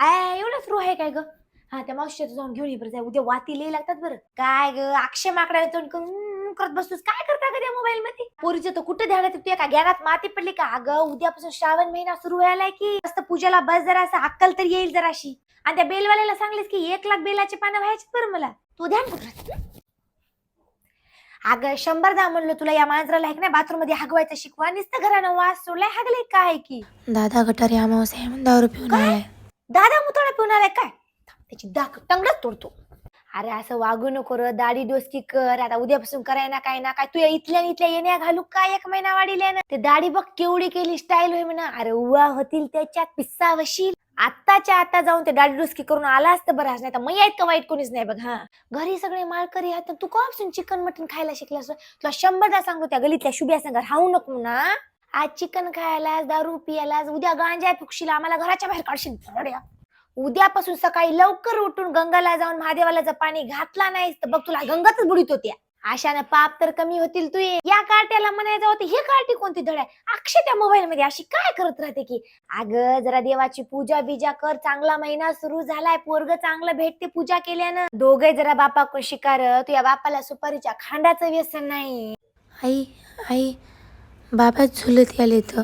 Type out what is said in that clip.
I एवढं सुरू आहे काय ग? हा त्या मावशीच्या जाऊन घेऊन ये बरं जाय उद्या वाती लई लागतात बरं. काय ग अक्षय माकडा तोंड करून हम्म करत बसतोस? काय करता ग त्या मोबाईल मध्ये पोरीचं तर कुठं ध्यानात तुझ्या का ज्ञानात माती पडली का? अगं उद्यापासून श्रावण महिना सुरू व्हायलाय की. मस्त पूजाला बस जरा असं अक्कल तर येईल जराशी. आणि त्या बेलवाल्याला सांगलीस की एक लाख बेलाची पानं व्हायची बरं मला. तू ध्यान कुठं अगं शंभरदा म्हणलो तुला या मांजराला आहे नाही? बाथरूममध्ये हागवायचं शिकवा. नुसतं घरानं वास सोडलाय हागले काय की? दादा गटारी अमावस आहे म्हणून दारू पिऊन काय? आलाय. दादा मुतोडा पिऊन आलाय काय त्याची दाख टंगडच तोडतो. अरे असं वागू नको र दाढी डोसकी कर आता उद्यापासून कराय ना काय ना काय तू इथल्या इथल्या येण्या घालू काय एक महिना वाढीले ना? ते दाढी बघ केवढी केली स्टाईल होय म्हणा. अरे उवा होतील त्याच्यात पिस्सा वशील. आत्ताच्या आता जाऊन ते दाढी डोसकी करून आला असतं बरं नाही तर मै का वाईट कोणीच नाही बघ हा. घरी सगळे माळकरी आहेत तू कॉपसून चिकन मटन खायला शिकलास? तुला शंभरदा सांगतो त्या गलीतल्या शुभ्या संघ राहू नको ना. आज चिकन खायलास दारू पियाला उद्या गांजा फुकशील आम्हाला घराच्या बाहेर काढशील. थोड्या उद्यापासून सकाळी लवकर उठून गंगाला जाऊन महादेवाला जर पाणी घातला नाहीस तर बघ तुला गंगातच बुडीत होत्या अशानं पाप तर कमी होतील तू या कार्ट्याला म्हणायचं होतं हे कार्टी कोणती धड आहे? अक्षय त्या मोबाईल मध्ये अशी काय करत राहते की अग जरा देवाची पूजा बिजा कर चांगला महिना सुरू झालाय पोरग चांगलं भेटते पूजा केल्यानं. दोघे जरा बापा शिकार शिकार या बापाला सुपारीच्या खांडाचं व्यसन नाही. आई आई बाबा झुलत आले तर